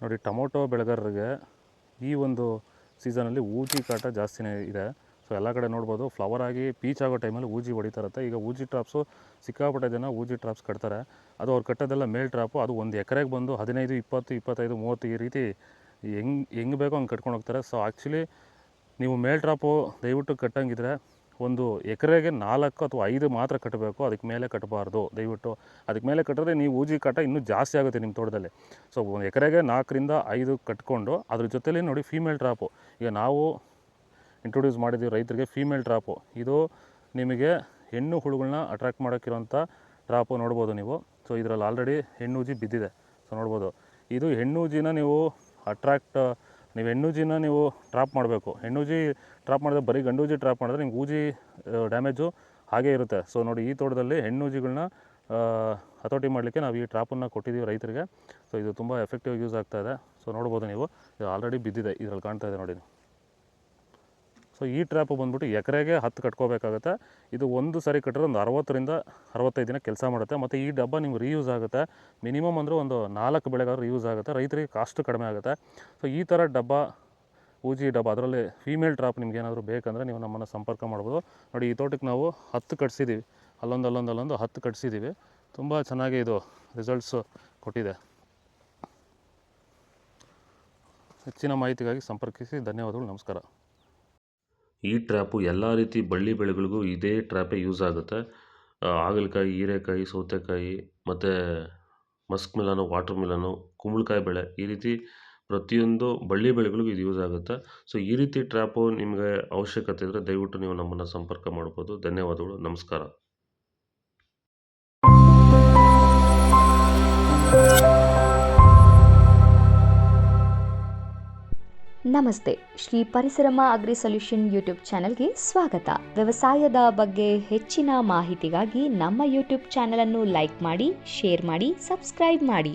ನೋಡಿ, ಟೊಮೊಟೊ ಬೆಳೆಗಾರರಿಗೆ ಈ ಒಂದು ಸೀಸನಲ್ಲಿ ಊಜಿ ಕಾಟ ಜಾಸ್ತಿನೇ ಇದೆ. ಸೊ, ಎಲ್ಲ ಕಡೆ ನೋಡ್ಬೋದು ಫ್ಲವರ್ ಆಗಿ ಪೀಚ್ ಆಗೋ ಟೈಮಲ್ಲಿ ಊಜಿ ಹೊಡಿತಾ ಇರುತ್ತೆ. ಈಗ ಊಜಿ ಟ್ರಾಪ್ಸು ಸಿಕ್ಕಾಪಟ್ಟೆ ಜನ ಊಜಿ ಟ್ರಾಪ್ಸ್ ಕಟ್ತಾರೆ. ಅದು ಅವ್ರು ಕಟ್ಟೋದೆಲ್ಲ ಮೇಲ್ ಟ್ರಾಪು ಅದು ಒಂದು ಎಕರೆಗೆ ಬಂದು ಹದಿನೈದು, ಇಪ್ಪತ್ತು, ಇಪ್ಪತ್ತೈದು, ಮೂವತ್ತು ಈ ರೀತಿ ಹೆಂಗೆ ಹೆಂಗೆ ಬೇಕೋ ಹಂಗೆ ಕಟ್ಕೊಂಡು ಹೋಗ್ತಾರೆ. ಸೊ ಆ್ಯಕ್ಚುಲಿ ನೀವು ಮೇಲ್ ಟ್ರಾಪು ದಯವಿಟ್ಟು ಕಟ್ಟಂಗಿದ್ರೆ ಒಂದು ಎಕರೆಗೆ ನಾಲ್ಕು ಅಥವಾ ಐದು ಮಾತ್ರ ಕಟ್ಟಬೇಕು, ಅದಕ್ಕೆ ಮೇಲೆ ಕಟ್ಟಬಾರ್ದು. ದಯವಿಟ್ಟು ಅದಕ್ಕೆ ಮೇಲೆ ಕಟ್ಟಿದ್ರೆ ನೀವು ಊಜಿ ಕಾಟ ಇನ್ನೂ ಜಾಸ್ತಿ ಆಗುತ್ತೆ ನಿಮ್ಮ ತೋಟದಲ್ಲಿ. ಸೊ ಒಂದು ಎಕರೆಗೆ ನಾಲ್ಕರಿಂದ ಐದು ಕಟ್ಕೊಂಡು, ಅದ್ರ ಜೊತೆಲಿ ನೋಡಿ ಫೀಮೇಲ್ ಟ್ರಾಪು ಈಗ ನಾವು ಇಂಟ್ರೊಡ್ಯೂಸ್ ಮಾಡಿದ್ದೀವಿ ರೈತರಿಗೆ ಫೀಮೇಲ್ ಟ್ರಾಪು ಇದು ನಿಮಗೆ ಹೆಣ್ಣು ಹುಳುಗಳನ್ನ ಅಟ್ರಾಕ್ಟ್ ಮಾಡೋಕ್ಕಿರೋಂಥ ಟ್ರಾಪು ನೋಡ್ಬೋದು ನೀವು. ಸೊ ಇದರಲ್ಲಿ ಆಲ್ರೆಡಿ ಹೆಣ್ಣೂಜಿ ಬಿದ್ದಿದೆ. ಸೊ ನೋಡ್ಬೋದು. ಇದು ಹೆಣ್ಣೂಜಿನ ನೀವು ಅಟ್ರಾಕ್ಟ್ ನೀವು ಹೆಣ್ಣುಜಿನ ನೀವು ಟ್ರಾಪ್ ಮಾಡಬೇಕು. ಹೆಣ್ಣೂಜಿ ಟ್ರಾಪ್ ಮಾಡಿದ್ರೆ ಬರೀ ಗಂಡೂಜಿ ಟ್ರಾಪ್ ಮಾಡಿದ್ರೆ ನಿಮ್ಗೆ ಊಜಿ ಡ್ಯಾಮೇಜು ಹಾಗೇ ಇರುತ್ತೆ. ಸೊ ನೋಡಿ ಈ ತೋಟದಲ್ಲಿ ಹೆಣ್ಣೂಜಿಗಳನ್ನ ಹತೋಟಿ ಮಾಡಲಿಕ್ಕೆ ನಾವು ಈ ಟ್ರಾಪನ್ನು ಕೊಟ್ಟಿದ್ದೀವಿ ರೈತರಿಗೆ. ಸೊ ಇದು ತುಂಬ ಎಫೆಕ್ಟಿವ್ ಯೂಸ್ ಆಗ್ತಾ ಇದೆ. ಸೊ ನೋಡ್ಬೋದು ನೀವು, ಇದು ಆಲ್ರೆಡಿ ಬಿದ್ದಿದೆ. ಇದರಲ್ಲಿ ಕಾಣ್ತಾ ಇದೆ ನೋಡಿ ಸೊ ಈ ಟ್ರ್ಯಾಪು ಬಂದ್ಬಿಟ್ಟು ಎಕರೆಗೆ ಹತ್ತು ಕಟ್ಕೋಬೇಕಾಗುತ್ತೆ. ಇದು ಒಂದು ಸರಿ ಕಟ್ಟಿದ್ರೆ ಒಂದು ಅರವತ್ತರಿಂದ ಅರವತ್ತೈದು ದಿನ ಕೆಲಸ ಮಾಡುತ್ತೆ. ಮತ್ತು ಈ ಡಬ್ಬ ನಿಮ್ಗೆ ರೀಯೂಸ್ ಆಗುತ್ತೆ. ಮಿನಿಮಮ್ ಅಂದರೆ ಒಂದು ನಾಲ್ಕು ಬೆಳೆಗಾದ್ರೂ ಯೂಸ್ ಆಗುತ್ತೆ. ರೈತರಿಗೆ ಕಾಸ್ಟ್ ಕಡಿಮೆ ಆಗುತ್ತೆ. ಸೊ ಈ ಥರ ಡಬ್ಬ, ಊಜಿ ಡಬ್ಬ, ಅದರಲ್ಲಿ ಫೀಮೇಲ್ ಟ್ರಾಪ್ ನಿಮ್ಗೆ ಏನಾದರೂ ಬೇಕಂದರೆ ನೀವು ನಮ್ಮನ್ನು ಸಂಪರ್ಕ ಮಾಡ್ಬೋದು. ನೋಡಿ, ಈ ತೋಟಕ್ಕೆ ನಾವು ಹತ್ತು ಕಟ್ಸಿದ್ದೀವಿ ಅಲ್ಲೊಂದು ಅಲ್ಲೊಂದು ಅಲ್ಲೊಂದು ಹತ್ತು ಕಟ್ಸಿದ್ದೀವಿ ತುಂಬ ಚೆನ್ನಾಗಿ ಇದು ರಿಸಲ್ಟ್ಸು ಕೊಟ್ಟಿದೆ. ಹೆಚ್ಚಿನ ಮಾಹಿತಿಗಾಗಿ ಸಂಪರ್ಕಿಸಿ. ಧನ್ಯವಾದಗಳು. ನಮಸ್ಕಾರ. ಈ ಟ್ರ್ಯಾಪು ಎಲ್ಲ ರೀತಿ ಬಳ್ಳಿ ಬೆಳೆಗಳಿಗೂ ಇದೇ ಟ್ರ್ಯಾಪೇ ಯೂಸ್ ಆಗುತ್ತೆ. ಹಾಗಲಕಾಯಿ, ಹೀರೆಕಾಯಿ, ಸೌತೆಕಾಯಿ, ಮತ್ತು ಮಸ್ಕ್ ಮಿಲನು, ವಾಟರ್ ಮಿಲನು, ಕುಂಬಳಕಾಯಿ ಬೆಳೆ ಈ ರೀತಿ ಪ್ರತಿಯೊಂದು ಬಳ್ಳಿ ಬೆಳೆಗಳಿಗೂ ಇದು ಯೂಸ್ ಆಗುತ್ತೆ. ಸೊ ಈ ರೀತಿ ಟ್ರ್ಯಾಪು ನಿಮಗೆ ಅವಶ್ಯಕತೆ ಇದ್ದರೆ ದಯವಿಟ್ಟು ನೀವು ನಮ್ಮನ್ನು ಸಂಪರ್ಕ ಮಾಡ್ಬೋದು. ಧನ್ಯವಾದಗಳು. ನಮಸ್ಕಾರ. ನಮಸ್ತೆ. Shri Parisarama agri solution YouTube ಚಾನೆಲ್ಗೆ ಸ್ವಾಗತ. ವ್ಯವಸಾಯದ ಬಗ್ಗೆ ಹೆಚ್ಚಿನ ಮಾಹಿತಿಗಾಗಿ ನಮ್ಮ ಯೂಟ್ಯೂಬ್ ಚಾನೆಲ್ ಅನ್ನು ಲೈಕ್ ಮಾಡಿ, ಶೇರ್ ಮಾಡಿ, ಸಬ್ಸ್ಕ್ರೈಬ್ ಮಾಡಿ.